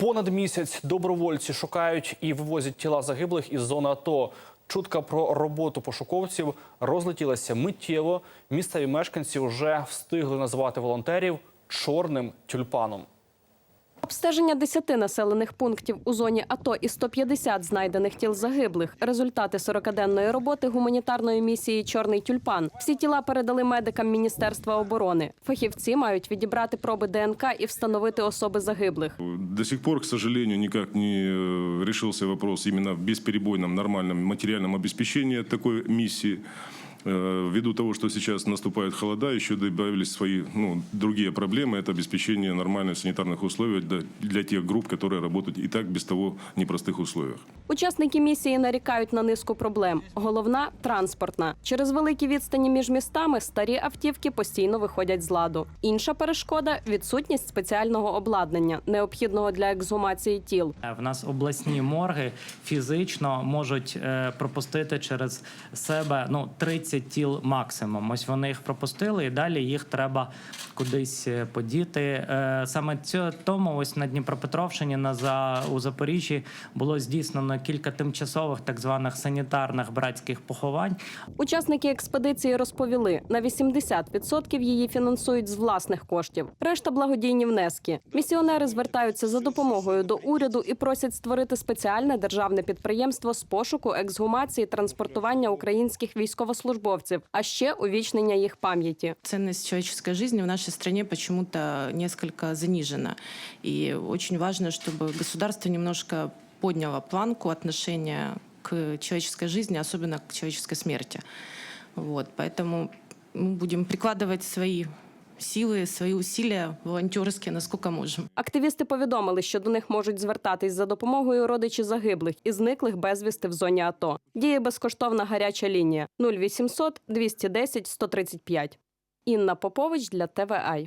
Понад місяць добровольці шукають і вивозять тіла загиблих із зони АТО. Чутка про роботу пошуковців розлетілася миттєво. Місцеві мешканці вже встигли назвати волонтерів чорним тюльпаном. Обстеження 10 населених пунктів у зоні АТО і 150 знайдених тіл загиблих. Результати 40-денної роботи гуманітарної місії Чорний тюльпан. Всі тіла передали медикам Міністерства оборони. Фахівці мають відібрати проби ДНК і встановити особи загиблих. До сих пор, к сожалению, никак не э, решился вопрос именно в бесперебойном нормальном материальном обеспечении такой миссии. Э, Ввиду того, что сейчас наступают холода, еще добавились свои ну, другие проблемы. Это обеспечение нормальных санитарных условий для, для тех групп, которые работают и так без того в непростых условиях. Учасники місії нарікають на низку проблем. Головна транспортна. Через великі відстані між містами старі автівки постійно виходять з ладу. Інша перешкода відсутність спеціального обладнання, необхідного для ексгумації тіл. Е, В нас обласні морги фізично можуть е, пропустити через себе ну 30 тіл максимум. Ось вони їх пропустили, і далі їх треба кудись е, подіти. Е, Саме цьо- тому ось на Дніпропетровщині на за у Запоріжжі було здійснено кілька тимчасових так званих санітарних братських поховань. Учасники експедиції розповіли, на 80% її фінансують з власних коштів. Решта благодійні внески. Місіонери звертаються за допомогою до уряду і просять створити спеціальне державне підприємство з пошуку, ексгумації, транспортування українських військовослужбовців, а ще увічнення їх пам'яті. ценность человеческой жизни в нашей стране почему-то несколько занижена. И очень важно, чтобы государство немножко подняло планку отношения к человеческой жизни, особенно к человеческой смерти. Вот, поэтому мы будем прикладывать свои силы, свои усилия волонтерские, насколько можем. Активісти повідомили, що до них можуть звертатись за допомогою родичі загиблих і зниклих безвісти в зоні АТО. Діє безкоштовна гаряча лінія 0800 210 135. Інна Попович для ТВА.